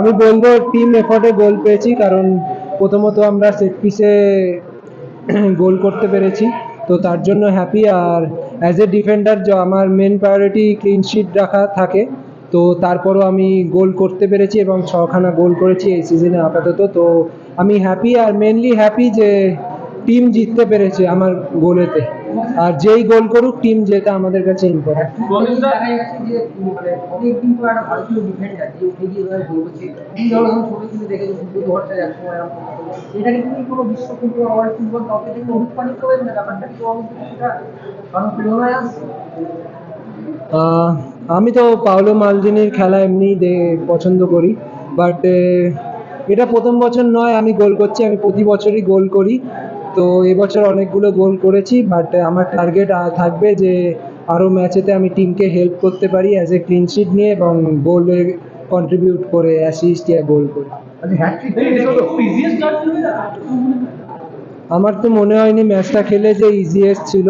আমি বলব টিম এফর্টে গোল পেয়েছি, কারণ প্রথমত আমরা সেট পিসে গোল করতে পেরেছি। তো তার জন্য হ্যাপি আর অ্যাজ এ ডিফেন্ডার আমার মেন প্রায়োরিটি ক্লিন শিট রাখা থাকে। তো তারপরও আমি গোল করতে পেরেছি এবং ছখানা গোল করেছি এই সিজনে আপাতত। তো আমি হ্যাপি আর মেনলি হ্যাপি যে টিম জিততে পেরেছে আমার গোলেতে। আর যেই গোল করুক টিম জেতা আমাদের কাছে ইম্পর্টেন্ট আমি তো পাওলো মালদিনির খেলা এমনি দে- পছন্দ করি বাট এটা প্রথম বছর নয় আমি গোল করছি আমি প্রতি বছরই গোল করি। তো এবছর অনেকগুলো গোল করেছি বাট আমার টার্গেট থাকবে যে আরও ম্যাচেতে আমি টিমকে হেল্প করতে পারি অ্যাজ এ ক্লিন শিট নিয়ে এবং গোলে কন্ট্রিবিউট করে অ্যাসিস্ট ইয়া গোল করে। আচ্ছা আমার তো মনে হয়নি ম্যাচটা খেলে যে ইজিয়েস্ট ছিল।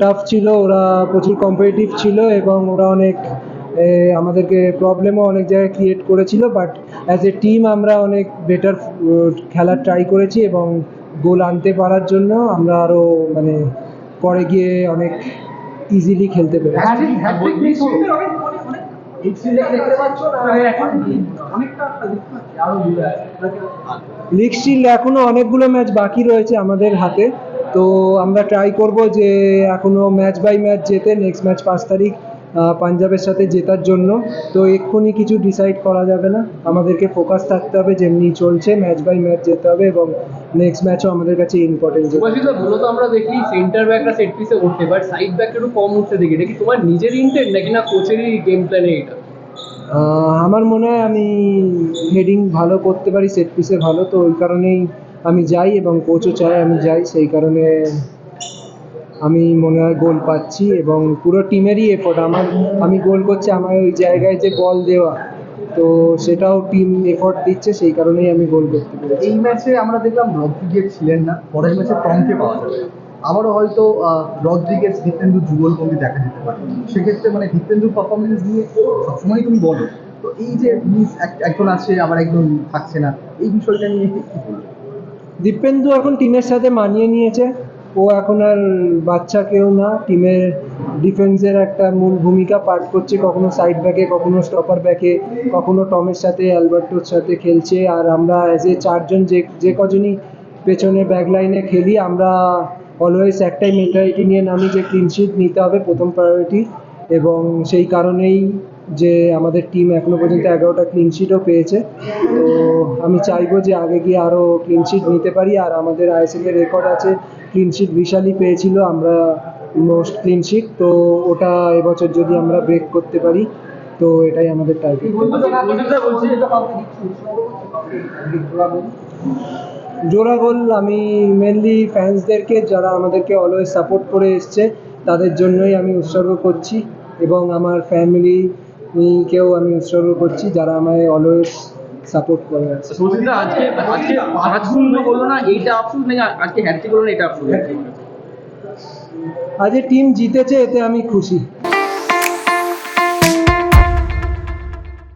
টাফ ছিল ওরা প্রচুর কম্পিটিটিভ ছিল এবং ওরা অনেক আমাদেরকে প্রবলেমও অনেক জায়গায় ক্রিয়েট করেছিল বাট অ্যাজ এ টিম আমরা অনেক বেটার খেলা ট্রাই করেছি এবং গোল আনতে পারার জন্য আমরা আরও মানে পরে গিয়ে অনেক ইজিলি খেলতে পেরেছি। পাচ্ছ না? এখন লিগ স্টিল অনেকগুলো ম্যাচ বাকি রয়েছে আমাদের হাতে। তো আমরা ট্রাই করব যে এখনও ম্যাচ বাই ম্যাচ যেতে নেক্সট ম্যাচ পাঁচ তারিখ পাঞ্জাবের সাথে জেতার জন্য। তো এক্ষুনি কিছু ডিসাইড করা যাবে না। আমাদেরকে ফোকাস থাকতে হবে যেমনি চলছে ম্যাচ বাই ম্যাচ যেতে হবে এবং নেক্সট ম্যাচও আমাদের কাছে ইম্পর্টেন্ট সুভাষিস মূলত আমরা দেখি সেন্টার ব্যাকরা সেট পিসে উঠতে বাট সাইড ব্যাক একটু কম উঠতে দেখি। এটা কি তোমার নিজের ইন্টেন্ট নাকি না কোচেরই গেম প্ল্যানে এটা? আমার মনে হয় আমি হেডিং ভালো করতে পারি সেট পিসে ভালো তো ওই কারণেই আমি যাই এবং কোচও চায় আমি যাই সেই কারণে আমি মনে হয় গোল পাচ্ছি এবং পুরো টিমেরই এফোর্ট আমার আমি গোল করছি আমার ওই জায়গায় যে বল দেওয়া। তো সেটাও টিম এফোর্ট দিচ্ছে সেই কারণেই আমি গোল করতে পেরেছি। এই ম্যাচে আমরা দেখলাম রদ্রিগেজ ছিলেন না পরের ম্যাচে টমকে পাওয়া যাবে। আবারও হয়তো রদ্রিগেজ দীপেন্দু যুগলবন্দি দেখা যেতে পারে। সেক্ষেত্রে মানে দীপেন্দুর পারফরমেন্স নিয়ে সবসময় তুমি বলো তো এই যে মিস একজন আছে আবার একজন থাকছে না এই বিষয়টা নিয়ে কি বলব? দীপেন্দু এখন টিমের সাথে মানিয়ে নিয়েছে। ও এখন আর বাচ্চা কেউ না, টিমের ডিফেন্সের একটা মূল ভূমিকা পাঠ করছে, কখনো সাইড ব্যাকে কখনো স্টপার ব্যাকে কখনো টমের সাথে, অ্যালবার্টোর সাথে খেলছে। আর আমরা অ্যাজ এ চারজন যে যে কজনই পেছনে ব্যাক লাইনে খেলি, আমরা অলওয়েজ একটাই মেন্টালিটি নিয়ে নামি যে ক্লিনশিট নিতে হবে প্রথম প্রায়োরিটি এবং সেই কারণেই যে আমাদের টিম এখনও পর্যন্ত এগারোটা ক্লিনশিটও পেয়েছে। তো আমি চাইব যে আগে গিয়ে আরও ক্লিনশিট নিতে পারি। আর আমাদের আইএসএলের রেকর্ড আছে ক্লিনশিট বিশালই পেয়েছিল আমরা মোস্ট ক্লিনশিট তো ওটা এবছর যদি আমরা ব্রেক করতে পারি, তো এটাই আমাদের টার্গেট জোড়া গোল আমি মেনলি ফ্যান্সদেরকে যারা আমাদেরকে অলওয়েজ সাপোর্ট করে এসছে, তাদের জন্যই আমি উৎসর্গ করছি। এবং আমার ফ্যামিলি কেও আমি উৎসর্গ করছি যারা আমায় অলওয়েজ সাপোর্ট করে আছে আজকে আজকে পাঁচ শূন্য না এইটা আফসোস নেই আজকে হ্যাট্রিক না এটা আফসোস আজকে টিম জিতেছে এতে আমি খুশি।